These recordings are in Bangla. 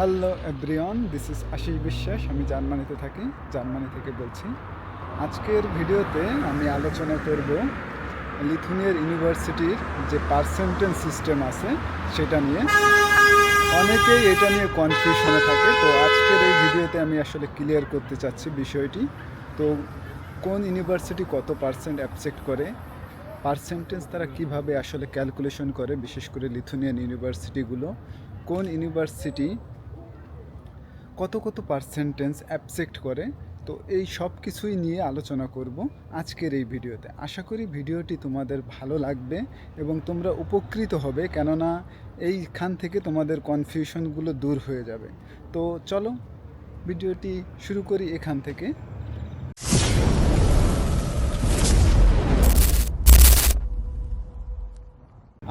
Hello everyone, this is Ashis Biswas, আমি জার্মানিতে থাকি, জার্মানি থেকে বলছি। আজকের ভিডিওতে আমি আলোচনা করব লিথুনিয়ার ইউনিভার্সিটির যে পার্সেন্টেজ সিস্টেম আছে, সেটা নিয়ে। অনেকেই এটা নিয়ে কনফিউশনে থাকে, তো আজকের এই ভিডিওতে আমি আসলে ক্লিয়ার করতে চাচ্ছি বিষয়টি। তো কোন ইউনিভার্সিটি কত পার্সেন্ট অ্যাবসেক্ট করে পার্সেন্টেজ তারা কীভাবে আসলে ক্যালকুলেশন করে, বিশেষ করে লিথুনিয়ান ইউনিভার্সিটিগুলো, কোন ইউনিভার্সিটি কত কত পার্সেন্টেজ অ্যাবসেক্ট করে, তো এই সব কিছুই নিয়ে আলোচনা করব আজকের এই ভিডিওতে। আশা করি ভিডিওটি তোমাদের ভালো লাগবে এবং তোমরা উপকৃত হবে, কেননা এইখান থেকে তোমাদের কনফিউশনগুলো দূর হয়ে যাবে। তো চলো, ভিডিওটি শুরু করি এখান থেকে।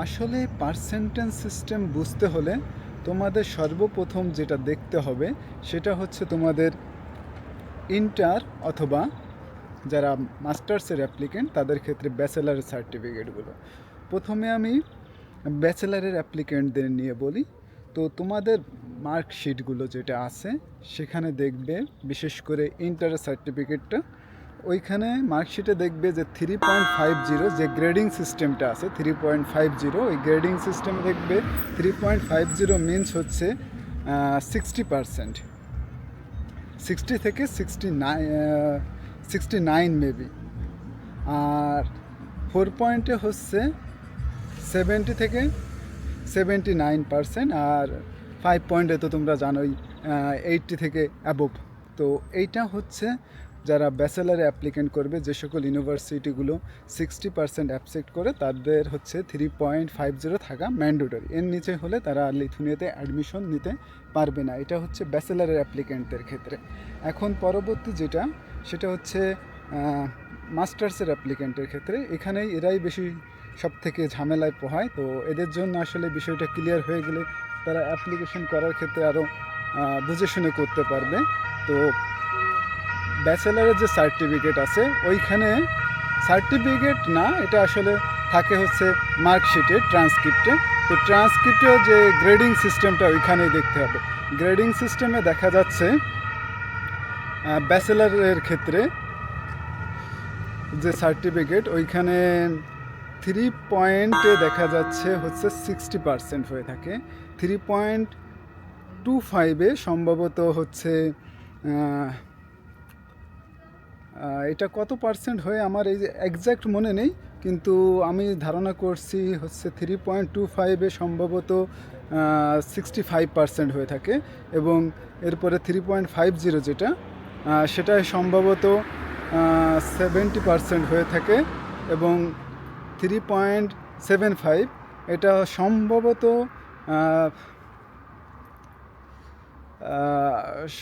আসলে পার্সেন্টেজ সিস্টেম বুঝতে হলে তোমাদের সর্বপ্রথম যেটা দেখতে হবে, সেটা হচ্ছে তোমাদের ইন্টার অথবা যারা মাস্টার্সের অ্যাপ্লিকেন্ট তাদের ক্ষেত্রে ব্যাচেলারের সার্টিফিকেটগুলো প্রথমে আমি ব্যাচেলারের অ্যাপ্লিকেন্টদের নিয়ে বলি। তো তোমাদের মার্কশিটগুলো যেটা আছে, সেখানে দেখবে বিশেষ করে ইন্টারের সার্টিফিকেটটা ওইখানে মার্কশিটে দেখবে যে থ্রি পয়েন্ট ফাইভ জিরো যে গ্রেডিং সিস্টেমটা আছে থ্রি পয়েন্ট ফাইভ জিরো ওই গ্রেডিং সিস্টেম দেখবে three point five zero means হচ্ছে সিক্সটি পারসেন্ট সিক্সটি থেকে sixty nine sixty nine maybe আর ফোর পয়েন্টে হচ্ছে সেভেন্টি থেকে সেভেন্টি নাইন পারসেন্ট আর ফাইভ পয়েন্টে তো তোমরা জানোই এইটটি থেকে অ্যাবোভ তো এইটা হচ্ছে যারা ব্যাচেলারে অ্যাপ্লিকেন্ট করবে, যে সকল ইউনিভার্সিটিগুলো সিক্সটি পার্সেন্ট অ্যাবসেক্ট করে, তাদের হচ্ছে থ্রি পয়েন্ট ফাইভ জিরো থাকা ম্যান্ডেটরি এর নিচে হলে তারা লিথুনিয়াতে অ্যাডমিশন নিতে পারবে না। এটা হচ্ছে ব্যাচেলারের অ্যাপ্লিকেন্টদের ক্ষেত্রে। এখন পরবর্তী যেটা, সেটা হচ্ছে মাস্টার্সের অ্যাপ্লিকেন্টের ক্ষেত্রে। এখানেই এরাই বেশি সব থেকে ঝামেলায় পোহায়। তো এদের জন্য আসলে বিষয়টা ক্লিয়ার হয়ে গেলে তারা অ্যাপ্লিকেশন করার ক্ষেত্রে আরও বুঝে শুনে করতে পারবে। তো ব্যাচেলারের যে সার্টিফিকেট আছে, ওইখানে সার্টিফিকেট না, এটা আসলে থাকে হচ্ছে মার্কশিটে, ট্রান্সক্রিপ্টে। তো ট্রান্সক্রিপ্টে যে গ্রেডিং সিস্টেমটা ওইখানেই দেখতে হবে। গ্রেডিং সিস্টেমে দেখা যাচ্ছে ব্যাচেলারের ক্ষেত্রে যে সার্টিফিকেট, ওইখানে থ্রি পয়েন্টে দেখা যাচ্ছে হচ্ছে সিক্সটি পারসেন্ট হয়ে থাকে। থ্রি পয়েন্ট টু ফাইভে সম্ভবত হচ্ছে এটা কত পার্সেন্ট হয়ে আমার এই একজ্যাক্ট মনে নেই, কিন্তু আমি ধারণা করছি হচ্ছে থ্রি পয়েন্ট টু ফাইভে সম্ভবত সিক্সটি ফাইভ পার্সেন্ট হয়ে থাকে এবং এরপরে থ্রি পয়েন্ট ফাইভ জিরো যেটা সেটা সম্ভবত সেভেন্টি পার্সেন্ট হয়ে থাকে এবং থ্রি পয়েন্ট সেভেন ফাইভ এটা সম্ভবত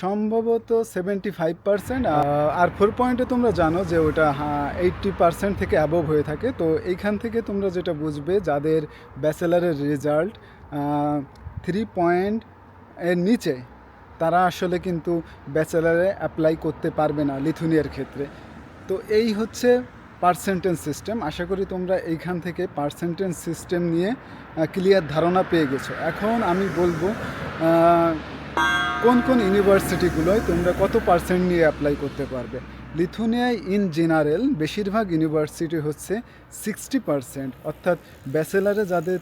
সম্ভবত সেভেন্টি ফাইভ পার্সেন্ট আর ফোর পয়েন্টে তোমরা জানো যে ওটা এইট্টি পার্সেন্ট থেকে অ্যাবভ হয়ে থাকে। তো এইখান থেকে তোমরা যেটা বুঝবে, যাদের ব্যাচেলারের রেজাল্ট থ্রি পয়েন্ট এর নিচে, তারা আসলে কিন্তু ব্যাচেলারে অ্যাপ্লাই করতে পারবে না লিথুনিয়ার ক্ষেত্রে। তো এই হচ্ছে পার্সেন্টেজ সিস্টেম আশা করি তোমরা এইখান থেকে পার্সেন্টেজ সিস্টেম নিয়ে ক্লিয়ার ধারণা পেয়ে গেছো। এখন আমি বলব কোন কোন ইউনিভার্সিটিগুলোয় তোমরা কত পার্সেন্ট নিয়ে অ্যাপ্লাই করতে পারবে? লিথুনিয়ায় ইন জেনারেল বেশিরভাগ ইউনিভার্সিটি হচ্ছে সিক্সটি পার্সেন্ট, অর্থাৎ ব্যাচেলারে যাদের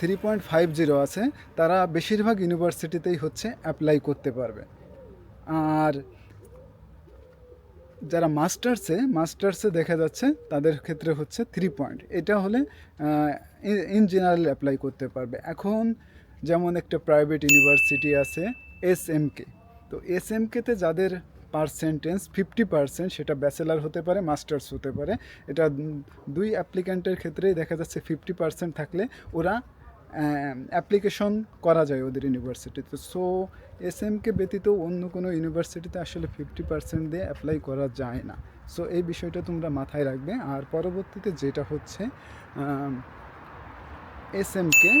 থ্রি পয়েন্ট ফাইভ জিরো আছে, তারা বেশিরভাগ ইউনিভার্সিটিতেই হচ্ছে অ্যাপ্লাই করতে পারবে। আর যারা মাস্টার্সে মাস্টার্সে দেখা যাচ্ছে তাদের ক্ষেত্রে হচ্ছে থ্রি পয়েন্ট এটা হলে ইন জেনারেল অ্যাপ্লাই করতে পারবে। এখন যেমন একটা প্রাইভেট ইউনিভার্সিটি আছে এস এমকে তো এস এমকেতে যাদের পার্সেন্টেজ ফিফটি পার্সেন্ট সেটা ব্যাচেলার হতে পারে মাস্টার্স হতে পারে, এটা দুই অ্যাপ্লিক্যান্টের ক্ষেত্রেই দেখা যাচ্ছে ফিফটি পার্সেন্ট থাকলে ওরা অ্যাপ্লিকেশন করা যায় ওদের ইউনিভার্সিটিতে সো এস এমকে ব্যতীত অন্য কোনো ইউনিভার্সিটিতে আসলে ফিফটি পার্সেন্ট দিয়ে অ্যাপ্লাই করা যায় না। সো এই বিষয়টা তোমরা মাথায় রাখবে। আর পরবর্তীতে যেটা হচ্ছে এস এমকে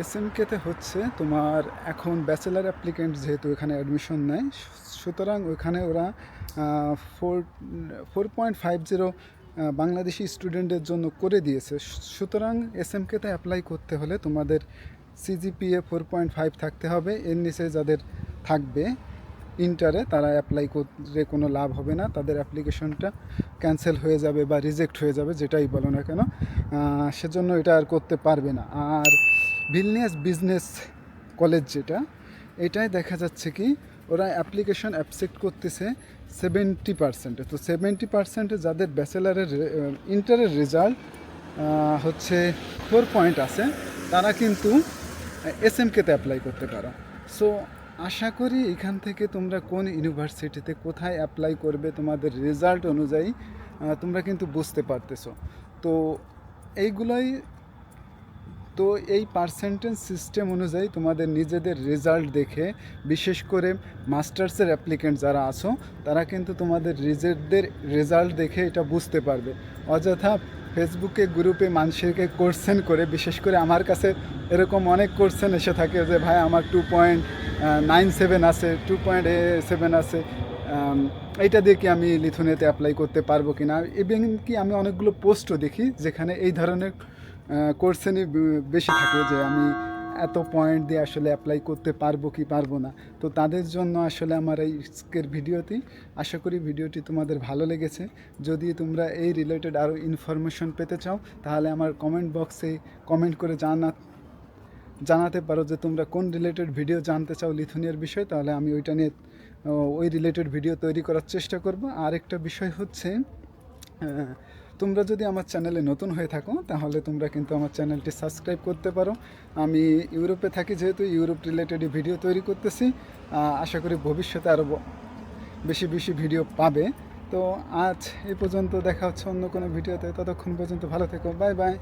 এসএমকেতে হচ্ছে তোমার এখন ব্যাচেলার অ্যাপ্লিকেন্ট যেহেতু এখানে অ্যাডমিশন নেয়, সুতরাং ওইখানে ওরা four four point five zero Bangladeshi স্টুডেন্টের জন্য করে দিয়েছে। সুতরাং এসএমকেতে অ্যাপ্লাই করতে হলে তোমাদের সিজিপিএ ফোর পয়েন্ট ফাইভ থাকতে হবে। এর নিচে যাদের থাকবে ইন্টারে তারা অ্যাপ্লাই করে কোনো লাভ হবে না। তাদের অ্যাপ্লিকেশনটা ক্যান্সেল হয়ে যাবে বা রিজেক্ট হয়ে যাবে, যেটাই বলো না কেন। সেজন্য এটা আর করতে পারবে না। আর বিলনিয়াস বিজনেস কলেজ যেটা এটাই দেখা যাচ্ছে কি, ওরা অ্যাপ্লিকেশন অ্যাকসেপ্ট করতেছে সেভেন্টি পার্সেন্টে। তো সেভেন্টি পার্সেন্টে যাদের ব্যাচেলারের ইন্টারের রেজাল্ট হচ্ছে ফোর পয়েন্ট আছে, তারা কিন্তু এস এম কেতে অ্যাপ্লাই করতে পারো। সো, আশা করি এখান থেকে তোমরা কোন ইউনিভার্সিটিতে কোথায় অ্যাপ্লাই করবে, তোমাদের রেজাল্ট অনুযায়ী তোমরা কিন্তু বুঝতে পারতেছো। তো, এইগুলোই তো এই পার্সেন্টেজ সিস্টেম অনুযায়ী তোমাদের নিজেদের রেজাল্ট দেখে, বিশেষ করে মাস্টার্সের অ্যাপ্লিকেন্ট যারা আছো, তারা কিন্তু তোমাদের নিজেদের রেজাল্ট দেখে এটা বুঝতে পারবে। অযথা ফেসবুকে গ্রুপে মানুষকে কোর্সেন করে, বিশেষ করে আমার কাছে এরকম অনেক কোর্সেন এসে থাকে যে, ভাই, আমার টু পয়েন্ট নাইন সেভেন আছে টু পয়েন্ট এ সেভেন আছে এইটা দিয়ে কি আমি লিথুনিয়াতে অ্যাপ্লাই করতে পারব কি না ইভেন কি আমি অনেকগুলো পোস্টও দেখি, যেখানে এই ধরনের কোর্সেনই বেশি থাকে যে আমি এত পয়েন্ট দিয়ে আসলে অ্যাপ্লাই করতে পারব কি পারব না। তো তাদের জন্য আসলে আমার এই স্কের ভিডিওটি, আশা করি ভিডিওটি তোমাদের ভালো লেগেছে। যদি তোমরা এই রিলেটেড আরও ইনফরমেশন পেতে চাও, তাহলে আমার কমেন্ট বক্সে কমেন্ট করে জানা, জানাতে পারো যে তোমরা কোন রিলেটেড ভিডিও জানতে চাও লিথুনিয়ার বিষয়, তাহলে আমি ওইটা নিয়ে ওই রিলেটেড ভিডিও তৈরি করার চেষ্টা করব। আর একটা বিষয় হচ্ছে তোমরা যদি আমার চ্যানেলে নতুন হয়ে থাকো, তাহলে তোমরা কিন্তু আমার চ্যানেলটি সাবস্ক্রাইব করতে পারো। আমি ইউরোপে থাকি যেহেতু, ইউরোপ রিলেটেড ভিডিও তৈরি করতেছি। আশা করি ভবিষ্যতে আরও বেশি বেশি ভিডিও পাবে। তো আজ এ পর্যন্ত দেখা হচ্ছে অন্য কোনো ভিডিওতে। ততক্ষণ পর্যন্ত ভালো থেকো। Bye bye.